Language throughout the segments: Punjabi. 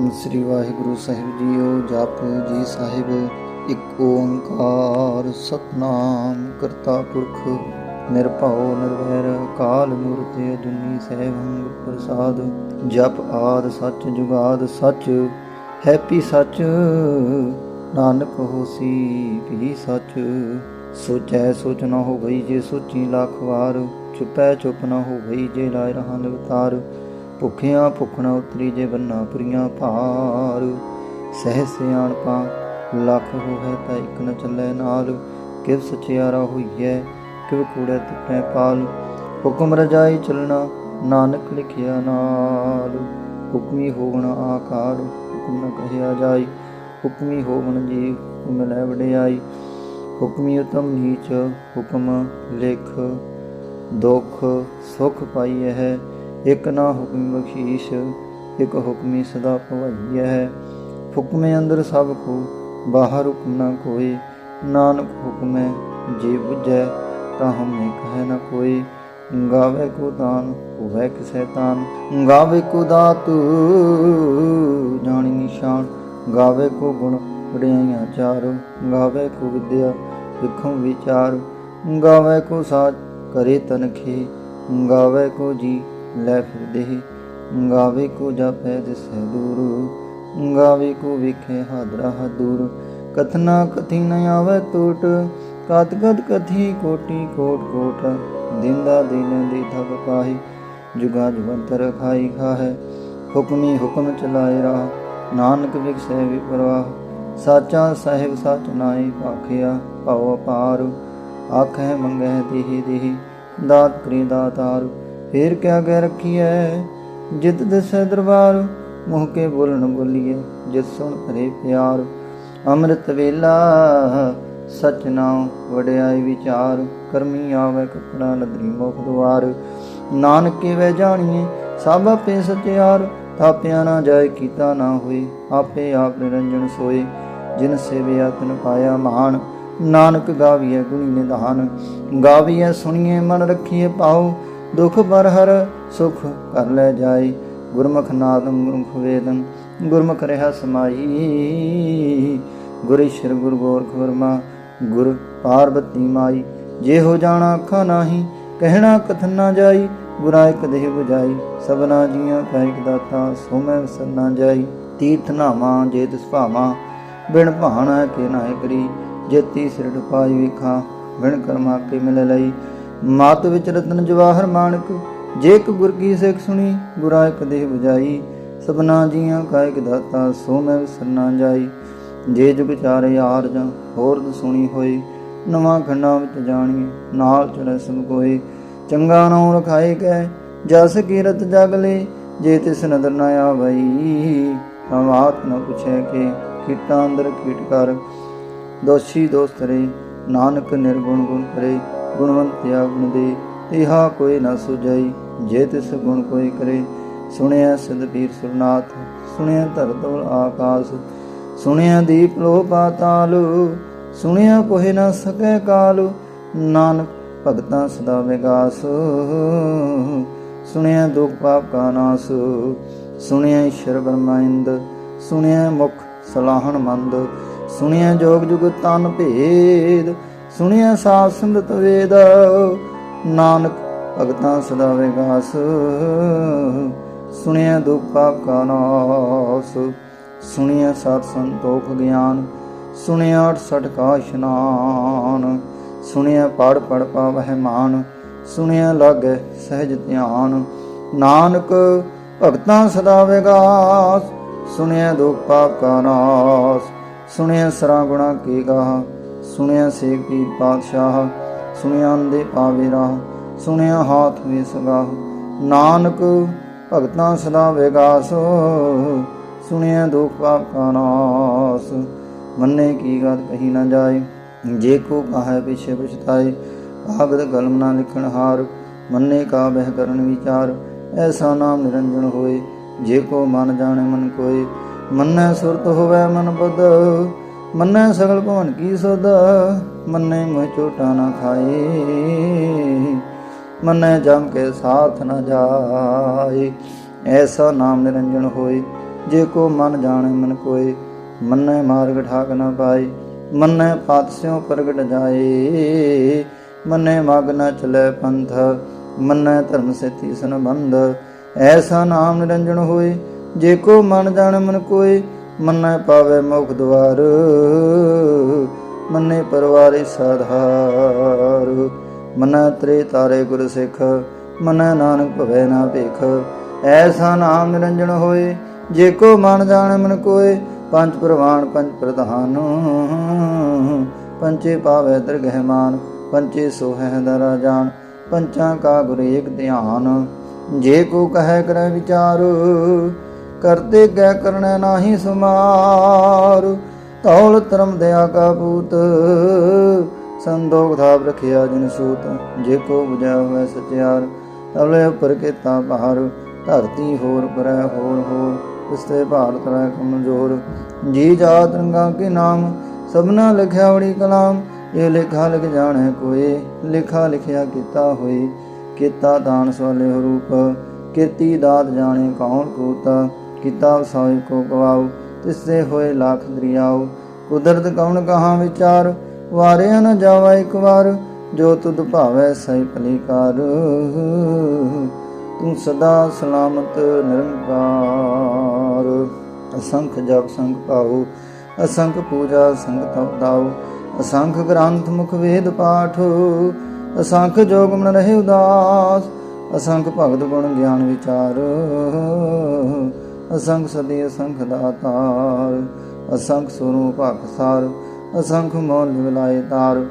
ਸਤਨਾਮ ਸ੍ਰੀ ਵਾਹਿਗੁਰੂ ਸਾਹਿਬ ਜੀਓ, ਜਪ ਜੀ ਸਾਹਿਬ, ਇੱਕ ਓੰਕਾਰ ਸਤਨਾਮ ਕਰਤਾ ਪੁਰਖ, ਨਿਰਭਉ ਨਿਰਵੈਰ, ਕਾਲ ਮੂਰਤ ਅਜੂਨੀ ਸਹਿਬੰ ਪ੍ਰਸਾਦ, ਜਪ ਆਦ ਸੱਚ ਜੁਗਾਦ ਸੱਚ, ਹੈਪੀ ਸੱਚ, ਨਾਨਕ ਹੋਸੀ ਵੀ ਸੱਚ, ਸੋਚੈ ਸੋਚ ਨਾ ਹੋ ਗਈ ਜੇ ਸੋਚੀ ਲੱਖ ਵਾਰ ਚੁਪੈ ਚੁਪ ਨਾ ਹੋ ਗਈ ਜੇ ਲਾਇ ਰਹਾ ਨਿਵਤਾਰ ਭੁੱਖਿਆਂ ਭੁੱਖਣਾ ਉਤਰੀ ਜੇ ਬੰਨਾ ਪੁਰੀਆਂ ਭਾਰ। ਸਹਿ ਸਿਆਣਪਾਂ, ਲੱਖ ਹੋਵੇ ਤਾਂ ਇੱਕ ਨ ਚੱਲੇ ਨਾਲ। ਕਿਵ ਸਚਿਆਰਾ ਹੋਈਐ, ਕਿਵ ਕੂੜੈ ਤੁਪੈ ਪਾਲ। ਹੁਕਮ ਰਜਾਈ ਚੱਲਣਾ, ਨਾਨਕ ਲਿਖਿਆ ਨਾਲ। ਹੁਕਮੀ ਹੋਵਣ ਆਕਾਰ, ਹੁਕਮ ਨ ਕਹਿਆ ਜਾਈ। ਹੁਕਮੀ ਹੋਵਣ ਜੀ ਹੁਕਮ ਲੈ ਵਡਿਆਈ। ਹੁਕਮੀ ਉਤਮ ਨੀਚ, ਹੁਕਮ ਲਿਖ। ਦੁਖ ਸੁਖ ਪਾਈ ਹੈ ਇਕ ਨਾ ਹੁਕਮ ਬਖਸ਼ੀਸ਼, ਇਕ ਹੁਕਮੀ ਸਦਾ ਭਵਾਈਐ ਹੈ। ਹੁਕਮੇ ਅੰਦਰ ਸਭ ਕੋ, ਬਾਹਰ ਹੁਕਮ ਨਾ ਕੋਈ। ਨਾਨਕ ਹੁਕਮੈ ਜੇ ਬੁਝੈ, ਤਾਂ ਹਮੇ ਕਹੈ ਨਾ ਕੋਈ। ਗਾਵੇ ਕੋ ਦਾਨ, ਹੋਵੇ ਕਿਸੈ ਤਾਨ। ਗਾਵੇ ਕੋ ਦਾਤ, ਜਾਣੀ ਨਿਸ਼ਾਨ। ਗਾਵੇ ਕੋ ਗੁਣ, ਵਡਿਆਈਆਂ ਚਾਰ। ਗਾਵੇ ਕੋ ਵਿਦਿਆ ਵਿਖਮ ਵਿਚਾਰ। ਗਾਵੇ ਕੋ ਸਾਜ ਕਰੇ ਤਨਖੇ। ਗਾਵੇ ਕੋ ਜੀ ਲੈ ਫਿਰ ਦੇਹ ਗਾਵੇ ਕੋ ਜਾਪੈ ਦਿਸੈ ਦੂਰ, ਗਾਵੇ ਕੋ ਵਿਖੇ ਹਾਦਰਾ ਦੂਰ। ਕਥਨਾ ਕਥੀ ਨ ਆਵੇ ਟੋਟ ਕਤ ਕਤ ਕਥੀ ਕੋਟੀ ਕੋਟ ਕੋਟ। ਦਿੰਦਾ ਦਿਨ ਦੀ ਥਕ ਪਾਹੀ, ਜੁਗਾ ਜਵੰਤਰ ਖਾਈ ਖਾਹੈ। ਹੁਕਮੀ ਹੁਕਮ ਚਲਾਏ ਰਾ ਨਾਨਕ ਵਿਖਸੈ ਵਿਪਰਵਾਹ। ਸਾਚਾ ਸਾਹਿਬ ਸਚ ਨਾਈ ਭਾਖਿਆ ਭਉ ਅਪਾਰ। ਆਖੈ ਮੰਗੈ ਦੇਹੀ ਦੇਹੀ, ਦਾਤ ਕਰੀ ਦਾਤਾਰ। ਫੇਰ ਕਿਆ ਗੈ ਰਖੀਐ? ਜਿਤ ਦਿਸੈ ਦਰਬਾਰ, ਮੋਹ ਕੇ ਬੋਲਣ ਬੋਲੀਏ ਜਿਤ ਸੁਣ ਭਰੇ ਪਿਆਰ। ਅੰਮ੍ਰਿਤ ਵੇਲਾ, ਸਚ ਨਾਮ ਵਡਿਆਈ ਵਿਚਾਰ, ਕਰਮੀ ਆਵੇ ਕਪੜਾ ਨਦਰੀ ਮੁਖ ਦੁਆਰ। ਨਾਨਕ ਕੇ ਵੈ ਜਾਣੀਏ ਸਭ ਆਪੇ ਸਚਿਆਰ। ਥਾਪਿਆ ਨਾ ਜਾਏ, ਕੀਤਾ ਨਾ ਹੋਏ, ਆਪੇ ਆਪ ਨਿਰੰਜਨ ਸੋਏ। ਜਿਨ ਸੇਵਿਆ, ਤਨ ਪਾਇਆ ਮਹਾਨ ਨਾਨਕ ਗਾਵੀਐ ਗੁਣੀ ਨਿਧਾਨ। ਗਾਵੀਐ ਸੁਣੀਏ ਮਨ ਰੱਖੀਏ ਪਾਉ ਦੁਖ ਬਰ ਹਰ ਸੁਖ ਕਰ ਲੈ ਜਾਈ। ਗੁਰਮੁਖ ਨਾਦੰ ਗੁਰਮੁਖ ਵੇਦੰ ਗੁਰਮੁਖ ਰਹਾ ਸਮਾਈ। ਗੁਰ ਈਸ਼ਰ ਗੁਰ ਗੋਰਖ ਵਰਮਾ, ਗੁਰ ਪਾਰਬਤੀ ਮਾਈ। ਜੇ ਹੋ ਜਾਣਾ ਅੱਖਾਂ ਨਾਹੀ, ਕਹਿਣਾ ਕਥਨ ਨਾ ਜਾਈ। ਗੁਰਾ ਇਕ ਦੇਹ 부ਜਾਈ ਸਭਨਾ ਜੀਆਂ ਕਾ ਇਕ ਦਾਤਾ ਸੋ ਮੈਂ ਵਿਸਰ ਜਾਈ। ਤੀਰਥ ਨਾਵਾਂ ਜੇ ਤਿਸ ਭਾਵਾਂ ਬਿਨ ਭਾਣਾ ਕੇ ਨਾਇ ਕਰੀ। ਜੇਤੀ ਸਿਰੜ ਪਾਈ ਵੇਖਾਂ, ਬਿਨ ਕਰਮਾ ਕੇ ਮਿਲ ਲਈ। ਮਾਤ ਵਿੱਚ ਰਤਨ ਜਵਾਹਰ ਮਾਨਕ ਜੇ ਇੱਕ ਗੁਰ ਕੀ ਸਿੱਖ ਸੁਣੀ, ਗੁਰਾ ਇਕ ਦੇਹ 부ਜਾਈ ਸਭਨਾ ਜੀਆਂ ਕਾ ਦਾਤਾ, ਸੋ ਮੈਂ ਵਿਸਰ ਜਾਈ। ਜੇ ਜੁਗ ਚਾਰੇ ਆਰਜ ਹੋਰ ਸੁਣੀ ਹੋਈ, ਨਵਾਂ ਖੰਡਾਂ ਵਿੱਚ ਜਾਣੀ, ਨਾਲ ਚੜੈ ਸਭ ਕੋਏ। ਚੰਗਾ ਨਾਮ ਰਖਾਏ ਗਏ ਜਸ ਕੀਰਤ ਜਗ ਲੈ, ਜੇ ਤਿਸ ਨਦਰ ਨਾ ਆਵਈ। ਆਵਾਤ ਨ ਪੁੱਛੈ ਕਿ ਕੀਟਾਂ ਅੰਦਰ ਕੀਟ ਕਰ। ਦੋਸ਼ੀ ਦੋਸਤ ਰੇ, ਨਾਨਕ ਨਿਰਗੁਣ ਗੁਣ ਕਰੇ। ਗੁਣਵੰਤਿਆ ਗੁਣ ਦੇ ਇਹਾ ਕੋਈ ਨਾ ਸੁਝਈ। ਜੇ ਤਿਸ ਗੁਣ ਕੋਈ ਕਰੇ, ਸੁਣਿਆ ਸਿਧ ਪੀਰ ਸੁਰਨਾਥ ਸੁਣਿਆ ਧਰਤਵ ਆਕਾਸ, ਸੁਣਿਆ ਦੀਪ ਲੋ ਪਾਤਾਲ ਸੁਣਿਆ ਕੋਹਿ ਨਾ ਸਕੈ ਕਾਲ, ਨਾਨਕ ਭਗਤਾਂ ਸਦਾ ਵਿਗਾਸ। ਸੁਣਿਆ ਦੁਖ ਪਾਪ ਕਾ ਨਾਸ, ਸੁਣਿਆ ਈਸ਼ਰ ਬ੍ਰਹਮਿੰਦ ਸੁਣਿਆ ਮੁਖ ਸਲਾਹਣ ਮੰਦ, ਸੁਣਿਆ ਜੋਗ ਜੁਗ ਤਨ ਭੇਦ ਸੁਣਿਆ ਸਾਧ ਸੰਗਤ ਵੇਦ, ਨਾਨਕ ਭਗਤਾਂ ਸਦਾ ਵਿਗਾਸ। ਸੁਣਿਆ ਦੁਖ ਪਾਪ ਕਾ ਨਾਸ, ਸੁਣਿਆ ਸਤ ਸੰਤੋਖ ਗਿਆਨ, ਸੁਣਿਆ 68 ਕਾ ਇਸ਼ਨਾਨ। ਸੁਣਿਆ ਪੜ ਪੜ ਪਾਵਹਿ ਮਾਨ, ਸੁਣਿਆ ਲਾਗੈ ਸਹਿਜ ਧਿਆਨ। ਨਾਨਕ ਭਗਤਾਂ ਸਦਾ ਵਿਗਾਸ, ਸੁਣਿਆ ਦੁਖ ਪਾਪ ਕਾ ਨਾਸ, ਸੁਣਿਆ ਸਰਾ ਗੁਣਾ ਕੀ ਗਾਹ। ਸੁਣਿਆ ਸੇਵ ਕੀ ਪਾਤਸ਼ਾਹ, ਸੁਣਿਆ ਅੰਦੇ ਪਾਵੇ ਰਾਹ, ਸੁਣਿਆ ਹਾਥ ਵੇ ਸਗਾ ਨਾਨਕ ਭਗਤਾਂ ਸਦਾ ਵਿਗਾਸ, ਸੁਣਿਆ ਦੁਖ ਪਾਪ ਕਾ ਨਾਸ। ਮੰਨੇ ਕੀ ਗਤ ਕਹੀ ਨਾ ਜਾਏ, ਜੇ ਕੋ ਕਹੈ ਪਿਛੇ ਪਛਤਾਏ, ਕਾਗਦ ਕਲਮ ਨਾ ਲਿਖਣ ਹਾਰ। ਮੰਨੇ ਕਾ ਬਹਿ ਕਰਨ ਵਿਚਾਰ, ਐਸਾ ਨਾਮ ਨਿਰੰਜਨ ਹੋਏ। ਜੇ ਕੋ ਮਨ ਜਾਣੇ ਮਨ ਕੋਏ, ਮੰਨੈ ਸੁਰਤ ਹੋਵੇ ਮਨ ਬੁੱਧ। ਮੰਨੈ ਸਗਲ ਭਵਨ ਕੀ ਸਦਾ ਮੰਨੈ ਮੋਹ ਝੂਟਾ ਨਾ ਖਾਏ। ਮੰਨੈ ਜਮ ਕੇ ਸਾਥ ਨਾ ਜਾਏ। ਐਸਾ ਨਾਮ ਨਿਰੰਜਨ ਹੋਏ, ਜੇ ਕੋ ਮਨ ਜਾਣੇ ਮਨ ਕੋਏ। ਮੰਨੈ ਮਾਰਗ ਠਾਕ ਨਾ ਪਾਏ, ਮੰਨੈ ਪਾਤਸਿਓ ਪ੍ਰਗਟ ਜਾਏ। ਮੰਨੈ ਮਗ ਨਾ ਚਲੇ ਪੰਥ, ਮੰਨੈ ਧਰਮ ਸੇਤੀ ਸੰਬੰਧ। ਐਸਾ ਨਾਮ ਨਿਰੰਜਨ ਹੋਏ, ਜੇ ਕੋ ਮਨ ਜਾਣ ਮਨ ਕੋਏ। ਮੰਨੈ ਪਾਵੇ ਮੁਖ ਦਵਾਰ ਮੰਨੇ ਪਰਵਾਰੇ ਸਾਧਾਰ। ਮਨੈ ਤ੍ਰੇ ਤਾਰੇ ਗੁਰ ਸਿੱਖ, ਮਨੈ ਨਾਨਕ ਭਵੈ ਨਾ ਭੇਖ। ਐਸਾ ਨਾਮ ਨਿਰੰਜਨ ਹੋਏ, ਜੇ ਕੋ ਮਨ ਜਾਣ ਮਨ ਕੋਏ, ਪੰਜ ਪ੍ਰਵਾਨ ਪੰਜ ਪ੍ਰਧਾਨ। ਪੰਚੇ ਪਾਵੇ ਦਰਗਹਿਮਾਨ ਪੰਚੇ ਸੋਹੈ ਦਰਾ ਜਾਣ ਪੰਚਾਂ ਕਾ ਗੁਰ ਏਕ ਧਿਆਨ। ਜੇ ਕੋ ਕਹੈ ਕਰੈ ਵਿਚਾਰ ਕਰਤੇ ਗੈ ਕਰਨੈ ਨਾਹੀ ਸੁਮਾਰ। ਤੌਲ ਧਰਮ ਦਇਆ ਕਾ ਪੂਤ, ਸੰਦੋਖ ਧਾਪ ਰਖਿਆ ਜਿਨ ਸੂਤ, ਜੇ ਕੋ 부ਜਾ ਹੋਇ ਸਚਿਆਰ। ਤਵਲੇ ਉੱਪਰ ਕੀਤਾ ਭਾਰ, ਧਰਤੀ ਹੋਰ ਕਰੈ ਹੋਰ ਹੋਰ ਇਸਤੇ ਭਾਰਤ ਰਹਿ ਕਮਜ਼ੋਰ। ਜੀ ਜਾਤ ਰੰਗਾ ਕੇ ਨਾਮ, ਸਭਨਾ ਲਿਖਿਆ ਵੜੀ ਕਲਾਮ। ਇਹ ਲਿਖਾ ਲਿਖ ਜਾਣੈ ਕੋਏ, ਲਿਖਾ ਲਿਖਿਆ ਕੀਤਾ ਹੋਏ। ਕੀਤਾ ਦਾਨ ਸਵਾਲੇ ਰੂਪ, ਕੀਤੀ ਦਾਤ ਜਾਣੇ ਕੌਣ ਕੂਤਾ। ਕੀਤਾ ਸੋਇ ਕੋ ਗਵਾਉ, ਤਿਸਦੇ ਹੋਏ ਲੱਖ ਦਰਿਆਉ। ਕੁਦਰਤ ਕੌਣ ਕਹਾ ਵਿਚਾਰ, ਵਾਰਿਆ ਨ ਜਾਵਾ ਇੱਕ ਵਾਰ, ਜੋ ਤੁਧ ਭਾਵੈ ਸਹੀ ਭਲੀ ਕਰ ਤੂੰ ਸਦਾ ਸਲਾਮਤ, ਨਿਰੰਕਾਰ। ਅਸੰਖ ਜਪ ਸੰਗ ਪਾਉ ਅਸੰਖ ਪੂਜਾ ਸੰਗ ਤਪ ਦਾਉ। ਅਸੰਖ ਗ੍ਰੰਥ ਮੁਖ ਵੇਦ ਪਾਠ, ਅਸੰਖ ਜੋਗ ਮਨ ਰਹੇ ਉਦਾਸ। ਅਸੰਖ ਭਗਤ ਗੁਣ ਗਿਆਨ ਵਿਚਾਰ। ਅਸੰਖ ਸਦੀ ਅਸੰਖ ਦਾਤਾਰ, ਅਸੰਖ ਸਰੂਪ ਅਖਸਾਰ ਅਸੰਖ ਮੌਲ ਵਿਲਾਏ ਤਾਰ।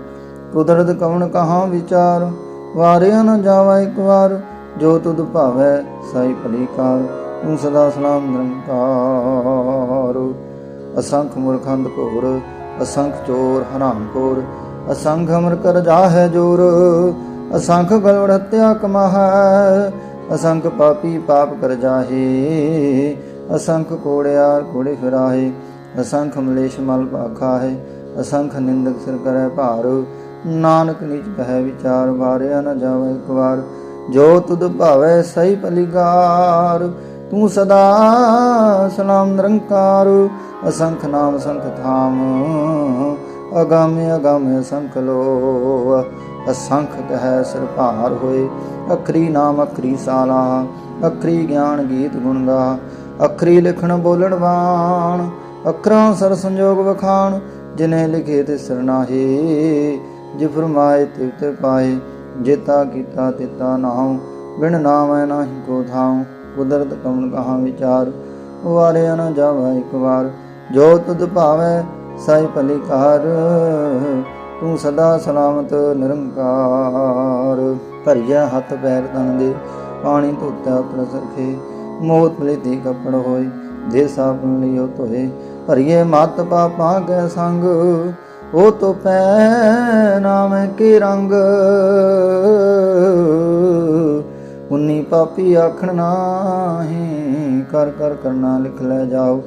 ਕੁਦਰਤ ਕਵਣ ਕਹਾ ਵਿਚਾਰ, ਵਾਰਿਆ ਨ ਜਾਵਾ ਇੱਕ ਵਾਰ, ਜੋ ਤੁਧ ਭਾਵੈ ਸਾਈ ਭਲੀ ਕਾਰ। ਤੂੰ ਸਦਾ ਸਲਾਮ ਨਿਰੰਕਾਰ। ਅਸੰਖ ਮੁਰਖੰਦ ਘੋਰ, ਅਸੰਖ ਚੋਰ ਹਰਾਮਖੋਰ ਅਸੰਖ ਅਮਰ ਕਰ ਜਾਹੈ ਜੋਰ। ਅਸੰਖ ਗਲਵੜ ਹਤਿਆ ਕਮਾਹੈ ਅਸੰਖ ਪਾਪੀ ਪਾਪ ਕਰ ਜਾਹੇ, ਅਸੰਖ ਕੋੜਿਆਰ ਕੋੜੇ ਫਿਰਾਹੇ, ਅਸੰਖ ਮਲੇਸ਼ ਮਲ ਭਾਖਾ ਹੈ ਅਸੰਖ ਨਿੰਦਕ ਸਿਰ ਕਰੈ ਭਾਰ, ਨਾਨਕ ਨੀਚ ਕਹੈ ਵਿਚਾਰ, ਵਾਰਿਆ ਨ ਜਾਵੇ ਇੱਕ ਵਾਰ, ਜੋ ਤੁਧ ਭਾਵੈ ਸਹੀ ਪਲਿਗਾਰ ਤੂੰ ਸਦਾ ਸਲਾਮ ਨਿਰੰਕਾਰ, ਅਸੰਖ ਨਾਮ ਸੰਖ ਥਾਮ ਅਗਾਮੇ ਅਗਾਮੇ ਅਸੰਖ ਲੋ ਅਸੰਖ ਕਹੈ ਸਿਰ ਭਾਰ ਹੋਏ। ਅਖਰੀ ਨਾਮ ਅਖਰੀ ਸਾਲਾ। ਅਖਰੀ ਗਿਆਨ ਗੀਤ ਗੁਣ ਗਾ। ਅਖਰੀ ਲਿਖਣ ਬੋਲਣ ਵਾਣ। ਅਖਰਾਂ ਸਰ ਸੰਜੋਗ ਵਖਾਣ। ਜਿਨੇ ਲਿਖੇ ਤੇ ਸਰਨਾਹੀ ਜੇ ਫਰਮਾਏ ਤੇ ਤੇ ਪਾਏ। ਜੇਤਾ ਕੀਤਾ ਤਿਤਾ ਨਾਉ। ਬਿਨ ਨਾਮੈ ਨਾਹੀ ਕੋ ਥਾਉ। ਕੁਦਰਤ ਕਮਨ ਕਹਾ ਵਿਚਾਰ। ਵਾਰਿਆ ਨਾ ਜਾਵਾ ਇੱਕ ਵਾਰ। ਜੋ ਤੁਧ ਭਾਵੈ ਸਾਈ ਭਲੀ ਕਾਰ ਤੂੰ ਸਦਾ ਸਲਾਮਤ ਨਿਰੰਕਾਰ। ਭਰੀਆ ਹੱਥ ਪੈਰ ਤਨ ਦੇ, ਪਾਣੀ ਧੋਤਾ ਉਤਰ ਮੋਤ ਮਿਲੇ ਤੇ ਕਪੜ ਹੋਏ, ਦੇ ਸਾਬਨ ਲਿਓ ਧੋਏ। ਭਰੀਏ ਮਤ ਪਾਪਾਂ ਕੇ ਸੰਗ, ਉਹ ਤੋ ਪੈ ਨਾਮ ਕੇ ਰੰਗ। ਉਨੀ ਪਾਪੀ ਆਖਣ ਨਾਹੀ, ਕਰ ਕਰ ਕਰਨਾ ਲਿਖ ਲੈ ਜਾਓ,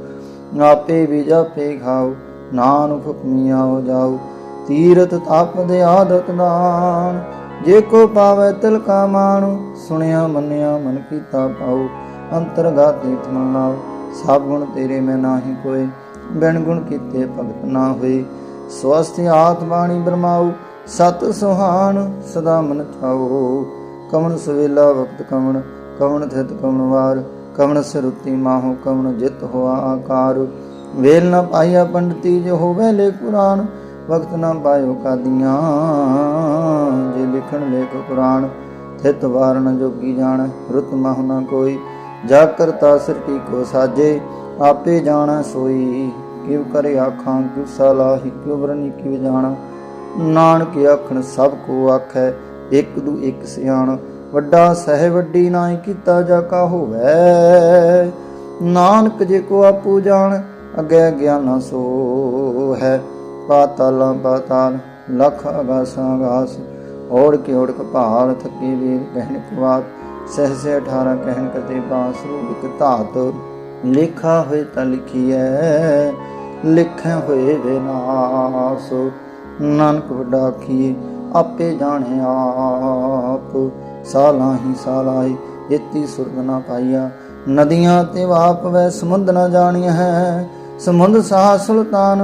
ਆਪੇ ਵੀ ਜਾਪੇ ਖਾਓ। ਨਾਨਕ ਹੁਕਮੀ ਹੋ ਜਾਓ ਤੀਰਤ ਤਪ ਦੇ ਆਦਤ ਦਾਨ। ਜੇ ਕੋ ਪਾਵੇ ਤਿਲ ਕਾ ਮਾਣ, ਸੁਣਿਆ ਮੰਨਿਆ ਮਨ ਕੀਤਾ ਪਾਉ। ਅੰਤਰਗਤ ਤੀਰਥ ਮਨ ਲਾਓ ਸਭ ਗੁਣ ਤੇਰੇ ਮੈਂ ਨਾਹੀ ਕੋਏ। ਬਿਨ ਗੁਣ ਕੀਤੇ ਭਗਤ ਨਾ ਹੋਏ। ਸਵਸਥ ਆਤ ਬਾਣੀ ਬਰਮਾਉ, ਸਤ ਸੁਹਾਨ ਸਦਾ ਮਨ ਚਾਓ ਕਵਣ ਸਵੇਲਾ ਵਕਤ ਕਵਣ ਕਵਣ ਥਿਤ ਕਵਣ ਵਾਰ। ਕਵਣ ਸਿਰੁਤੀ ਮਾਹੋ, ਕਵਣ ਜਿਤ ਹੋਆ ਆਕਾਰ। ਵੇਲ ਨਾ ਪਾਈਆ ਪੰਡਤੀ ਜੋ ਹੋਵੇ ਲੇ ਕੁਰਾਨ, ਵਕਤ ਨਾ ਪਾਇਓ ਕਾਦੀਆਂ। ਜੇ ਲਿਖਣ ਲੇਖ ਕੁਰਾਨ, ਥਿਤ ਵਾਰਨ ਜੋਗੀ ਜਾਣ, ਰੁਤ ਮਹੁ ਨ ਕੋਈ। ਜਾ ਕਰਤਾ ਸਿਰਟੀ ਕੋ ਸਾਜੇ, ਆਪੇ ਜਾਣਾ ਸੋਈ। ਕਿਵ ਕਰੇ ਆਖਾਂ ਕਿਵ ਸਲਾਹੀ ਕਿਵ ਬਰਨੀ ਕਿਵ ਜਾਣਾ। ਨਾਨਕ ਆਖਣ, ਸਭ ਕੋ ਆਖੈ, ਇੱਕ ਦੂ ਇੱਕ ਸਿਆਣ। ਵੱਡਾ ਸਹਿ ਵੱਡੀ ਨਾਹੀ ਕੀਤਾ ਜਾ ਕਾ ਹੋਵੇ। ਨਾਨਕ ਜੇ ਕੋ ਆਪੂ ਜਾਣ ਅਗੇ ਗਿਆਨਾ ਸੋ ਹੈ ਪਾਤਾਲਾਂ ਪਾਤਾਲ, ਲਖ ਅਗਾਸਾਂ ਅਗਾਸ। ਔੜ ਕੇ ਔੜ ਕਪਾਲ ਥਕੀ ਵੀਰ ਕਹਿਣ ਕਵਾਤ ਸਹਸੇ 18 ਕਹਿਣ ਕਤੇ ਬਾਸ ਰੂਪ ਇੱਕ ਧਾਤ। ਲਿਖਾ ਹੋਏ ਤਾਂ ਲਿਖੀਐ, ਲਿਖੇ ਹੋਏ ਵਿਨਾਸ਼ ਨਾਨਕ ਵੱਡਾ ਆਖੀਏ ਆਪੇ ਜਾਣੇ ਆਪ। ਸਾਲਾ ਹੀ ਸਾਲਾ ਹੀ ਇਤੀ ਸੁਰਗ ਨਾ ਪਾਈਆ। ਨਦੀਆਂ ਤੇ ਵਾਪ ਵੈ ਸਮੁੰਦ ਨ ਜਾਣੀਐ। ਹੈ ਸਮੁੰਦ ਸਾਹ ਸੁਲਤਾਨ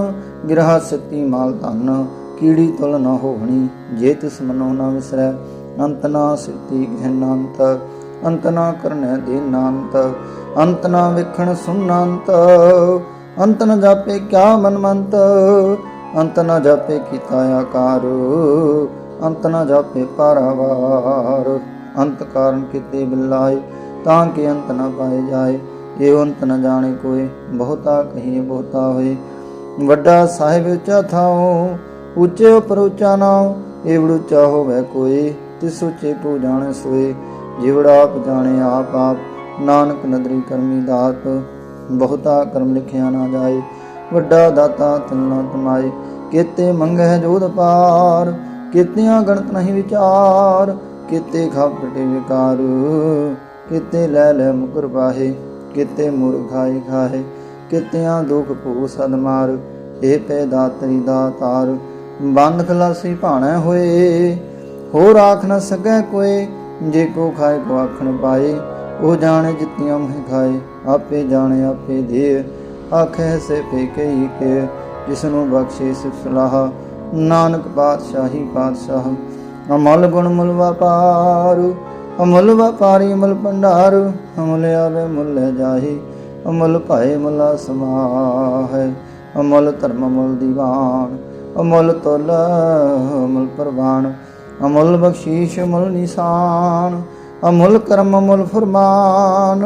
ਗਿਰਹਾ ਸਿੱਤੀ ਮਾਲ ਧਨ, ਕੀੜੀ ਤੁਲ ਨ ਹੋਣੀ, ਜੇ ਤਿਸ ਮਨੋ ਨ ਵਿਸਰੈ, ਅੰਤ ਨਾ ਸਿੱਤੀ ਗਹਿਨਾੰਤ ਅੰਤ ਨਾ ਕਰਨੈ ਦੀਨਾੰਤ ਅੰਤ ਨਾ ਵਿਖਣ ਸੁਨਾੰਤ ਅੰਤ ਨ ਜਾਪੇ ਕਿਆ ਮਨਮੰਤ, ਅੰਤ ਨ ਜਾਪੇ ਕੀਤਾ ਆਕਾਰ, ਅੰਤ ਨ ਜਾਪੇ ਪਾਰਾਵਾਰ, ਅੰਤ ਕਾਰਨ ਕਿਤੇ ਬਿਲਾਏ, ਤਾਂ ਕਿ ਅੰਤ ਨ ਪਾਏ ਜਾਏ। ਇਹ ਅੰਤ ਨ ਜਾਣੇ ਕੋਏ ਬਹੁਤਾ ਕਹੀਏ ਬਹੁਤਾ ਹੋਏ। ਵੱਡਾ ਸਾਹਿਬ ਉੱਚਾ ਥਾਉ, ਉੱਚੇ ਉਪਰ ਉੱਚਾ ਨਾਉ ਏਵੜ ਉੱਚਾ ਹੋਵੇ ਕੋਈ, ਤਿਸ ਉੱਚੇ ਕੋ ਜਾਣੇ ਸੋਏ। ਜਿਵੜਾ ਆਪ ਜਾਣੇ ਆਪ ਆਪ, ਨਾਨਕ ਨਦਰੀ ਕਰਮੀ ਦਾਤ, ਬਹੁਤਾ ਕਰਮ ਲਿਖਿਆ ਨਾ ਜਾਏ। ਵੱਡਾ ਦਾਤਾ ਤਨਾ ਤਮਾਏ ਕੀਤੇ ਮੰਗਹਿ ਜੋਧ ਪਾਰ, ਕੀਤਿਆਂ ਗਣਤ ਨਹੀਂ ਵਿਚਾਰ, ਕੀਤੇ ਖਾਪਟੇ ਵਿਕਾਰ ਕੀਤੇ ਲੈ ਲੈ ਮੁਕਰ ਪਾਹੇ ਕੀਤੇ ਮੁਰਖਾਈ ਖਾਹੇ, ਕੀਤਿਆਂ ਦੁਖ ਭੂ ਸਦ ਮਾਰ। ਇਹ ਪੈ ਦਾਤਰੀ ਦਾਤਾਰ ਬੰਦ ਖਲਾਸੀ ਭਾਣਾ ਹੋਏ। ਹੋਰ ਆਖ ਨ ਸਕੈ ਕੋਏ, ਜੇ ਕੋ ਖਾਏ ਕੋ ਆਖਣ ਪਾਏ। ਉਹ ਜਾਣੇ ਜਿਤਿਆਂ ਮਹਿ ਖਾਏ, ਆਪੇ ਜਾਣੇ ਆਪੇ ਦੇ ਆਖੇ ਸੇ ਫੇਕੇ ਕੇ ਜਿਸ ਨੂੰ ਬਖਸ਼ੇ ਸਿਫ ਸਲਾਹ। ਨਾਨਕ ਪਾਤਸ਼ਾਹੀ ਪਾਤਸ਼ਾਹ, ਅਮਲ ਗੁਣ ਮੁਲ ਵਪਾਰ ਅਮਲ ਵਪਾਰੀ ਅਮਲ ਭੰਡਾਰ, ਅਮਲ ਆਵੇ ਮੁੱਲ ਲੈ ਜਾਹੀ, ਅਮਲ ਭਾਏ ਮੁਲਾ ਸਮਾਹੈ, ਅਮਲ ਧਰਮ ਅਮਲ ਦੀਵਾਨ, ਅਮਲ ਤੁਲ ਅਮਲ ਪ੍ਰਵਾਨ, ਅਮਲ ਬਖਸ਼ੀਸ਼ ਅਮਲ ਨਿਸ਼ਾਨ, ਅਮੁੱਲ ਕਰਮ ਅਮੁੱਲ ਫਰਮਾਨ,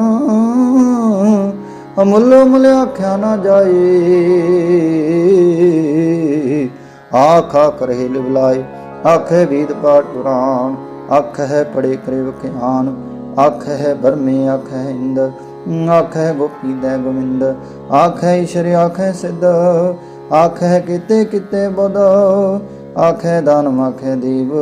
ਅਮੁੱਲ ਅਮੁੱਲ ਆਖਿਆ ਨਾ ਜਾਏ, ਆਖਾ ਕਰੇ ਲਿਵਲਾਏ, ਆਖੇ ਵੀਦ ਪਾਠ ਪੁਰਾਣ ਅੱਖ ਹੈ ਪੜੇ ਕਰੇ ਵਿਖਿਆਨ ਅੱਖ ਹੈ ਬਰਮੇ ਅੱਖ ਹੈ ਇੰਦ ਅੱਖ ਹੈ ਗੋਪੀ ਦੇ ਗੋਵਿੰਦ ਅੱਖ ਹੈ ਈਸ਼ਰ ਅੱਖ ਹੈ ਸਿੱਧ ਅੱਖ ਹੈ ਕਿਤੇ ਕਿਤੇ ਬੁੱਧ ਅੱਖ ਹੈ ਦਾਨਮ ਅੱਖ ਹੈ ਦੇਵ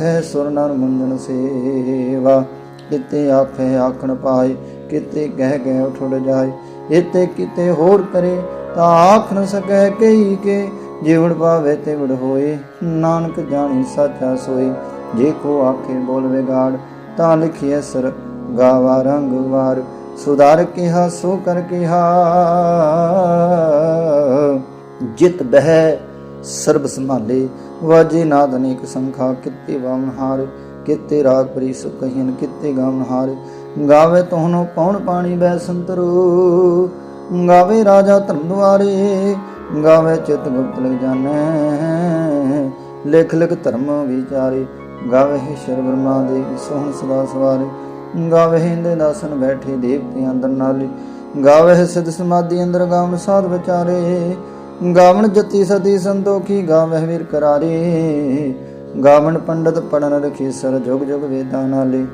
ਹੈ ਸੁਰ ਨਰ ਮੁੰਜਨ ਸੇਵਾ ਕਿਤੇ ਆਖੇ ਆਖਣ ਪਾਏ ਕਿਤੇ ਕਹਿ ਗਏ ਉਠੜ ਜਾਏ ਇਤੇ ਕਿਤੇ ਹੋਰ ਕਰੇ ਤਾਂ ਆਖ ਨ ਸਕੈ ਕਈ ਕੇ ਜਿਵੜ ਪਾਵੇ ਤੇ ਹੋਏ, ਨਾਨਕ ਜਾਣੀ ਸਾਚਾ ਸੋਈ ਜੇ ਕੋ ਆਖੇ ਬੋਲ ਵਿਗਾੜ, ਤਾਂ ਲਿਖਿਐ ਸਰ ਗਾਵਾ ਰੰਗ ਵਾਰ। ਸੁਧਾਰ ਕਿਹਾ, ਸੋ ਕਰ ਕਿਹਾ। ਜਿਤ ਬਹਿ ਸਰਬ ਸੰਭਾਲੇ, ਵਾਜੇ ਨਾਦ ਅਨੇਕ ਸੰਖਾ, ਕਿਤੇ ਵਾਮਨ ਹਾਰ। ਕਿਤੇ ਰਾਗ ਪਰੀ ਸੁਖਹੀਨ ਕਿਤੇ ਗਾਵਨ ਹਾਰ। ਗਾਵੇ ਤੋਹਨੋ ਪੌਣ ਪਾਣੀ ਬੈ ਸੰਤਰੋ, ਗਾਵੇ ਰਾਜਾ ਧਰਮ ਦੁਆਰੇ। ਗਾਵੇ ਚਿਤ ਗੁਪਤ ਲਿਖ ਜਾਣੈ। ਲਿਖ ਲਿਖ ਧਰਮ ਵਿਚਾਰੇ, ਗਾਵੇ ਸ਼ਰ ਬ੍ਰਹਮਾ ਦੇ ਸੋਹਣ ਸਦਾ ਸਵਾਰੇ। ਗਾਵੇ ਹਿੰਦੇ ਦਾਸਨ ਬੈਠੇ ਦੇਵਤੇ ਅੰਦਰ ਨਾਲੇ। ਗਾਵੇ ਸਿਧ ਸਮਾਧੀ ਅੰਦਰ ਗਾਵਨ ਸਾਧ ਵਿਚਾਰੇ। ਗਾਵਣ ਜਤੀ ਸਦੀ ਸੰਤੋਖੀ ਗਾਵਹਿ ਵੀਰ ਕਰਾਰੇ। ਗਾਵਣ ਪੰਡਤ ਪੜਨ ਰਖੀ ਸਰ ਜੁਗ ਜੁਗ ਵੇਦਾਂ ਨਾਲੇ।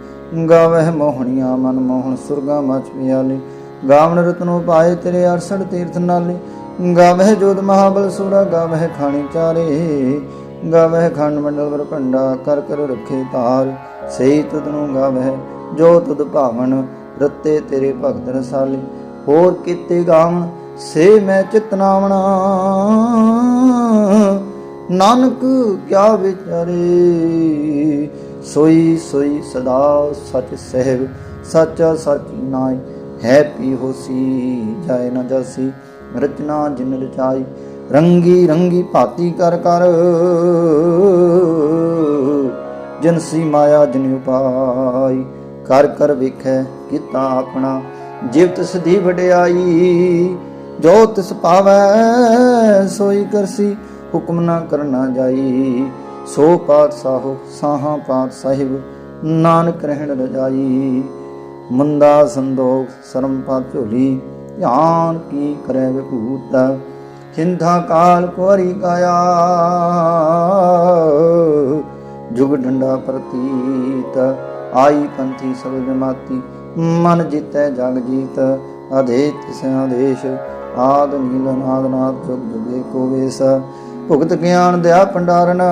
ਗਾਵਹਿ ਮੋਹਣੀਆਂ ਮਨ ਮੋਹਣ ਸੁਰਗਾ ਮਚ ਪਿਆਲੇ। ਗਾਵਣ ਰਤਨੋ ਪਾਏ ਤੇਰੇ 68 ਤੀਰਥ ਨਾਲੇ। ਗਾਵਹਿ ਜੋਤ ਮਹਾਬਲ ਸੂਰਾ, ਗਾਵਹਿ ਖਾਣੀ ਚਾਰੇ। ਗਾਵਹਿ ਖੰਡ ਮੰਡਲ ਵਰ ਭੰਡਾ, ਕਰ ਕਰ ਰੱਖੇ ਤਾਰ ਸਹੀ ਤੁਧ ਨੂੰ ਗਾਵਹਿ, ਜੋ ਤੁਧ ਭਾਵਨ, ਰਤੇ ਤੇਰੇ ਭਗਤ ਰਸਾਲੇ। ਹੋਰ ਕੀਤੇ ਗਾਵਣ, ਸੇ ਮੈਂ ਚਿਤਨਾਵਣਾ ਨਾਨਕ ਕਿਆ ਵਿਚਾਰੇ। ਸੋਈ ਸੋਈ ਸਦਾ ਸਚ ਸਹਿਬ, ਸੱਚਾ ਸਚ ਨਾਈ ਹੈ ਪੀ ਹੋਸੀ, ਜਾਏ ਨਾ ਜਾਸੀ। ਰਚਨਾ ਜਿਨ ਰਚਾਈ, ਰੰਗੀ ਰੰਗੀ ਭਾਤੀ ਕਰ ਕਰ। ਜਨਸੀ ਮਾਇਆ ਜਿਨ ਉਪਾਈ, ਕਰ ਕਰ ਵੇਖੈ ਕੀਤਾ ਆਪਣਾ। ਜਿਵ ਤਿਸ ਵਡਿਆਈ, ਜੋ ਤਿਸ ਪਾਵੈ, ਸੋਈ ਕਰਸੀ, ਹੁਕਮ ਨਾ ਕਰਨਾ ਜਾਈ। ਸੋ ਪਾਤਸ਼ਾਹੋ, ਸਾਹਾਂ ਪਾਤ ਸਾਹਿਬ, ਨਾਨਕ ਰਹਿਣ ਰਜਾਈ। ਮੰਦਾ ਸੰਦੋਖ, ਸਰਮ ਪਾਤ ਝੋਲੀ ਧਿਆਨ ਕੀ ਕਰੈ ਵਿਭੂਤ? ਚਿੰਤਾ ਕਾਲ ਕੋਰੀ ਕਾਇਆ। ਜੁਗ ਡੰਡਾ ਪ੍ਰਤੀਤ। ਆਈ ਪੰਥੀ ਸਭ ਜਮਾਤੀ। ਮਨ ਜਿਤੈ ਜਗ ਜੀਤ। ਅਧੇ ਤਿਸ ਆਦੇਸ਼। ਆਦ ਨੀਲ ਨਾਦ ਨਾਦ ਜੁਗ ਜੁਗੇ ਕੋ ਵੇਸ। ਭੁਗਤ ਗਿਆਨ ਦਿਆ ਭੰਡਾਰਨ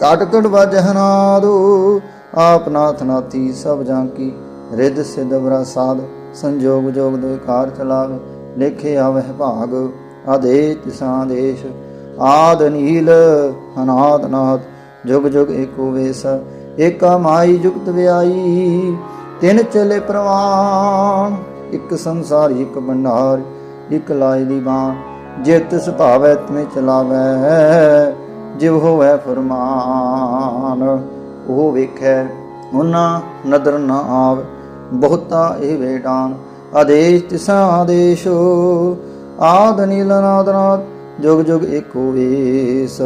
ਕਾਟ ਕਟ ਵਜਹਨਾਦੂ ਆਪ ਨਾਥ ਨਾਥੀ ਸਭ ਜਾਂ ਕੀ। ਰਿੱਧ ਸਿਧ ਬਰਾ ਸਾਧ। ਸੰਜੋਗ ਜੋਗ ਦੇ ਕਾਰ ਚਲਾਵੇ, ਲੇਖੇ ਆਵਹਿ ਭਾਗ ਆਦੇ ਤਿਸਾਂ ਦੇਸ਼, ਆਦ ਨੀਲ ਅਨਾਦ ਨਾਦ, ਜੁਗ ਜੁਗ ਏਕੋ ਵੇਸ, ਏਕਾ ਮਾਈ ਜੁਗਤ ਵਿਆਈ, ਤਿੰਨ ਚਲੇ ਪ੍ਰਵਾਨ, ਇੱਕ ਸੰਸਾਰ, ਇੱਕ ਭੰਡਾਰ, ਇੱਕ ਲਾਇ ਦੀ ਬਾਣ, ਜੇ ਤਿਸ ਭਾਵੈ ਤਮੇ ਚਲਾਵੈ, ਜਿਵ ਹੋਵੈ ਫਰਮਾਨ, ਉਹ ਵੇਖੈ, ਉਹਨਾਂ ਨਦਰ ਨਾ ਆਵ ਬਹੁਤਾ ਇਹ ਵੇਡਾਨ ਆਦੇਸ਼ ਤਿਸਾ ਆਦੇਸ਼, ਆਦ ਨੀਲ ਨਾਦ ਜੁਗ ਜੁਗ ਏਕੋ ਵੇਸ।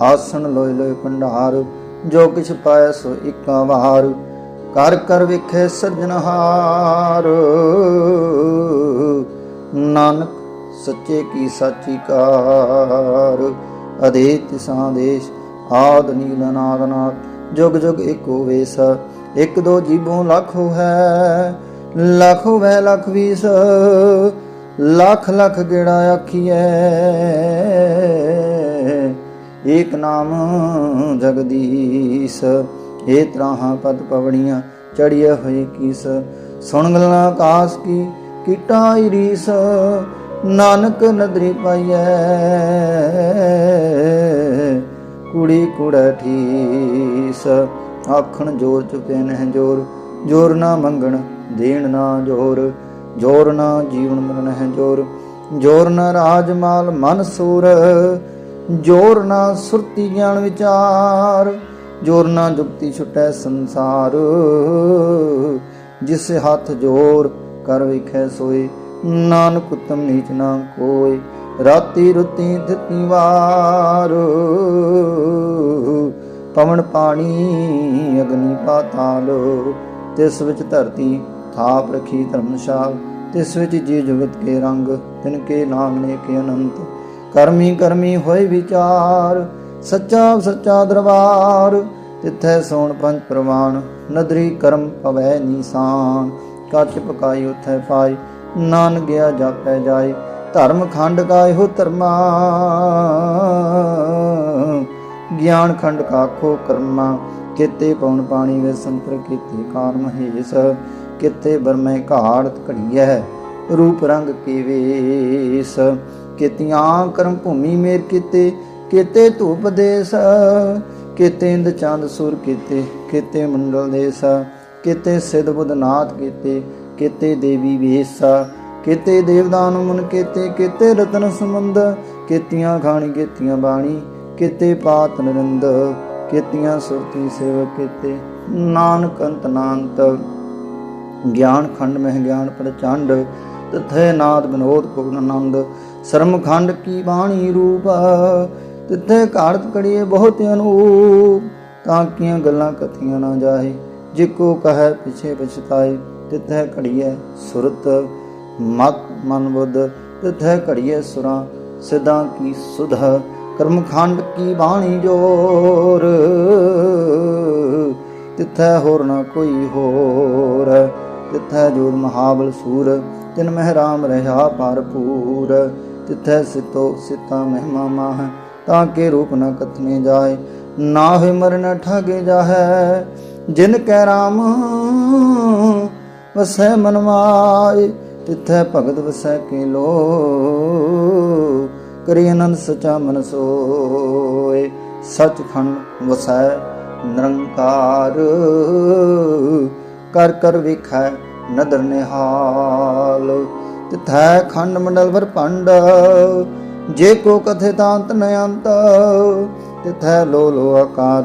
ਆਸਣ ਲੋਇ ਲੋਇ ਭੰਡਾਰ, ਜੋ ਕਿਛ ਪਾਇ ਸੋ ਇਕਾ ਵਾਰ। ਕਰ ਕਰ ਵਿਖੇ ਸਿਰਜਣਹਾਰ ਨਾਨਕ ਸੱਚੇ ਕੀ ਸਾਚੀ ਕਾਰ। ਅਦੇਤ ਸੰਦੇਸ਼ ਆਦ ਨੀਲ ਨਾਦ ਨਾਦ, ਜੁਗ ਜੁਗ ਏਕੋ ਵੇਸ। ਇੱਕ ਦੋ ਜੀਵੋਂ ਲੱਖ ਹੈ ਲੱਖ ਵੈ ਲੱਖ ਵੀਸ, ਲੱਖ ਲੱਖ ਗੇੜਾ ਆਖੀਐ। ਏਕ ਨਾਮ ਜਗਦੀਸ਼ ਏ ਤਰਾਹਾਂ ਪਦ ਪਵੜੀਆਂ ਚੜੀਏ ਹੋਏ ਕੀਸ। ਸੁਣ ਗਲਾਂ ਆਕਾਸ ਕੀ ਕੀਟਾਈ ਰੀਸ ਨਾਨਕ ਨਦਰੀ ਪਾਈਐ। ਕੁੜੀ ਕੁੜਾ ਠੀਸ ਆਖਣ ਜੋਰ ਚੁਪੇ ਨਹਿ ਜੋਰ ਜੋਰ ਨਾ ਮੰਗਣ ਦੇਣ ਨਾ ਜੋਰ ਜੋਰ ਨਾ ਜੀਵਨ ਮਰਨ ਹੈ ਜੋਰ ਜੋਰ ਨਾ ਰਾਜ ਮਾਲ ਮਨ ਸੂਰ, ਜੋਰ ਨਾ ਸੁਰਤੀ ਗਿਆਨ ਵਿਚਾਰ, ਜੋਰ ਨਾ ਜੁਗਤੀ ਛੁਟੈ ਸੰਸਾਰ, ਜਿਸ ਹੱਥ ਜੋਰ ਕਰ ਵਿਖੈ ਸੋਏ, ਨਾਨਕ ਉਤਮ ਨੀਚ ਨਾ ਕੋਈ ਰਾਤੀ ਰੁਤੀ ਦਿੱਤੀ ਵਾਰ। ਪਵਨ ਪਾਣੀ, ਅਗਨੀ ਪਾਤਾਲ, ਤਿਸ ਵਿੱਚ ਧਰਤੀ ਥਾਪ ਰਖੀ ਧਰਮਸ਼ਾਲ, ਤਿਸ ਵਿੱਚ ਜੀ ਜੁਗਤ ਕੇ ਰੰਗ, ਤਿਨ ਕੇ ਨਾਮ ਨੇ ਕੇ ਅਨੰਤ। ਕਰਮੀ ਕਰਮੀ ਹੋਏ ਵਿਚਾਰ, ਸੱਚਾ ਸੱਚਾ ਦਰਬਾਰ, ਤਿੱਥੈ ਸੋਣ ਪੰਜ ਪ੍ਰਵਾਨ, ਨਦਰੀ ਕਰਮ ਪਵੈ ਨੀਸਾਨ। ਕੱਚ ਪਕਾਈ ਉਥੈ ਪਾਈ ਨਾਨ ਗਿਆ ਜਾਪੈ ਜਾਏ ਧਰਮ ਖੰਡ ਕਾ ਇਹੋ ਧਰਮਾ ਗਿਆਨ ਖੰਡ ਕਾਖੋ ਕਰਮਾ, ਕਿਤੇ ਪਉਣ ਪਾਣੀ ਵੇ ਸੰਤਰ ਕੀਤੇ ਕਾਨ ਮਹੇਸ਼ ਕਿਤੇ ਬਰਮੈ ਘਾੜਤ ਘੜੀਐ, ਰੂਪ ਰੰਗ ਕੀ ਕਿਤਿਆਂ ਕਰਮ ਭੂਮੀ ਮੇਰ ਕੀਤੇ, ਕਿਤੇ ਧੂਪ ਦੇਸ, ਕਿਤੇ ਇੰਦ ਚੰਦ ਸੁਰ ਕੀਤੇ, ਕਿਤੇ ਮੰਡਲ ਦੇਸ, ਕਿਤੇ ਸਿਧ ਬੁੱਧ ਨਾਥ ਕੀਤੇ, ਕਿਤੇ ਦੇਵੀ ਵੇਸਾ, ਕਿਤੇ ਦੇਵਦਾਨ ਮਨ ਕੀਤੇ, ਕਿਤੇ ਰਤਨ ਸੰਬੰਧ, ਕੀਤੀਆਂ ਖਾਣੀ, ਕੀਤੀਆਂ ਬਾਣੀ ਕੀਤੇ ਪਾਤ ਨਰਿੰਦ, ਕੀਤੀਆਂ ਸੁਰਤੀ ਸੇਵਕ ਕੀਤੇ। ਨਾਨਕ ਅੰਤ ਨਾਨਤ ਗਿਆਨ ਖੰਡ ਮਹਿ ਗਿਆਨ ਪ੍ਰਚੰਡ, ਤਿਥੈ ਨਾਦ ਬਿਨੋਦ ਪੂਰਨ ਆਨੰਦ। ਸ਼ਰਮ ਖੰਡ ਕੀ ਬਾਣੀ ਰੂਪ, ਤਿਥੈ ਘਾੜਤ ਕੜੀਏ ਬਹੁਤ ਅਨੂਪ। ਤਾਂ ਕੀਆਂ ਗੱਲਾਂ ਕਥੀਆਂ ਨਾ ਜਾਏ ਜਿਕੋ ਕਹੈ ਪਿਛੇ ਪਛਤਾਏ। ਤਿਥੈ ਘੜੀਏ ਸੁਰਤ, ਮਤ ਮਨ ਬੁੱਧ, ਤਿਥੈ ਘੜੀਏ ਸੁਰਾਂ, ਸਿਧਾਂ ਕੀ ਸੁਧ। ਕਰਮਖੰਡ ਕੀ ਬਾਣੀ ਜੋਰ? ਤਿਥੈ ਹੋਰ ਨਾ ਕੋਈ ਹੋਰ। ਤਿਥੈ ਜੋਰ ਮਹਾਬਲ ਸੂਰ, ਤਿਨ ਮਹਿ ਰਾਮ ਰਹਾ ਭਰਪੂਰ। ਤਿਥੈ ਸਿਤੋ ਸਿਤਾ ਮਹਿਮਾ ਮਾਹ, ਤਾਂ ਕੇ ਰੂਪ ਨ ਕਥਨੇ ਜਾਏ। ਨਾ ਹੋਇ ਮਰਨ ਠਾਗੇ ਜਾਹੈ, ਜਿਨ ਕੈ ਰਾਮ ਵਸੈ ਮਨਵਾਏ ਤਿਥੈ ਭਗਤ ਵਸੈ ਕੇ ਲੋ ਕਰੀ ਅਨੰਦ ਸਚਾ ਮਨ ਸੋਏ। ਸਚਖੰਡ ਵਸੈ ਨਿਰੰਕਾਰ। ਕਰ ਕਰ ਵੇਖੈ ਨਦਰ ਨਿਹਾਲ। ਤਿਥੈ ਖੰਡ ਮੰਡਲ ਵਰ ਭੰਡ। ਜੇ ਕੋ ਕਥੇ ਤਾਂਤ ਨ ਅੰਤ, ਤਿਥੈ ਲੋ ਲੋ ਆਕਾਰ।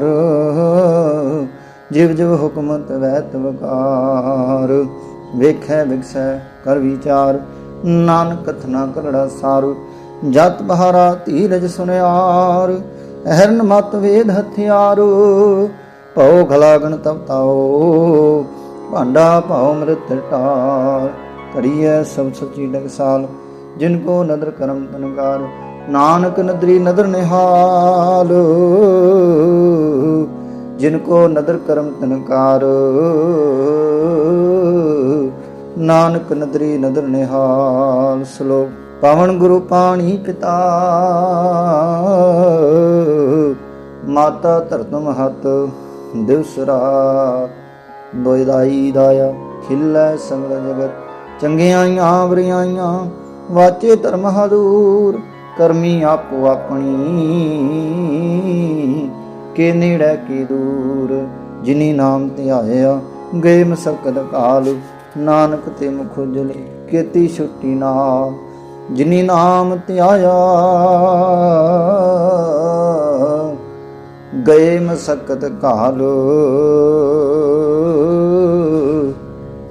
ਜਿਵ ਜਿਵ ਹੁਕਮਤ ਵੈਤ ਵਕਾਰ ਵੇਖੈ ਵਿਗਸੈ ਕਰ ਵਿਚਾਰ, ਨਾਨਕ ਕਥਨਾ ਕਰੜਾ ਸਾਰੂ। ਜਤ ਬਹਾਰਾ ਧੀਰਜ ਸੁਨਿਆਰ, ਅਹਰਨ ਮਤ ਵੇਦ ਹਥਿਆਰ, ਭਉ ਖਲਾਗਣ ਤਪਤਾਓ ਭਾਂਡਾ ਭਾਉ ਮ੍ਰਿਤ ਟਾਰ। ਕਰੀਐ ਸਭ ਸੱਚੀ ਡਗਸਾਲ, ਜਿਨ ਕੋ ਨਦਰ ਕਰਮ ਤਨਕਾਰ ਨਾਨਕ ਨਦਰੀ ਨਦਰ ਨਿਹਾਲ। ਜਿਨ ਕੋ ਨਦਰ ਕਰਮ ਤਨਕਾਰ ਨਾਨਕ ਨਦਰੀ ਨਦਰ ਨਿਹਾਲ। ਸ਼ਲੋਕ ਪਵਨ ਗੁਰੂ ਪਾਣੀ ਪਿਤਾ। ਮਾਤਾ ਧਰਤ ਮਹਤ ਦਿਵਸ ਰਾਤ ਦੋਇ ਦਾਇਆ ਖਿੱਲੈ ਸੰਗ ਜਗਤ। ਚੰਗਿਆਈਆਂ ਵਰਿਆਈਆਂ ਵਾਚੇ ਧਰਮ ਹਦੂਰ ਕਰਮੀ ਆਪੋ ਆਪਣੀ। ਕੇ ਨੇੜੇ, ਕੀ ਦੂਰ, ਜਿਨੀ ਨਾਮ ਧਿਆਇਆ ਗਏ ਮਸਕਦ ਕਾਲ। ਨਾਨਕ ਤੇ ਮੁਖ ਉਜਲੇ, ਕੀਤੀ ਛੁੱਟੀ ਨਾਲ ਜਿਨੀ ਨਾਮ ਧਿਆਇਆ, ਗਏ ਮਸਕਤ ਕਾਲ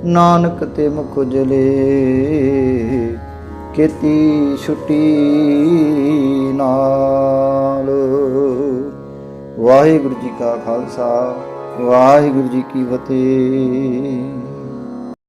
ਨਾਨਕ ਤੇ ਮੁਖ ਜਲੇ ਕੀਤੀ ਛੁੱਟੀ ਨਾਲ। ਵਾਹਿਗੁਰੂ ਜੀ ਕਾ ਖਾਲਸਾ, ਵਾਹਿਗੁਰੂ ਜੀ ਕੀ ਫਤਿਹ।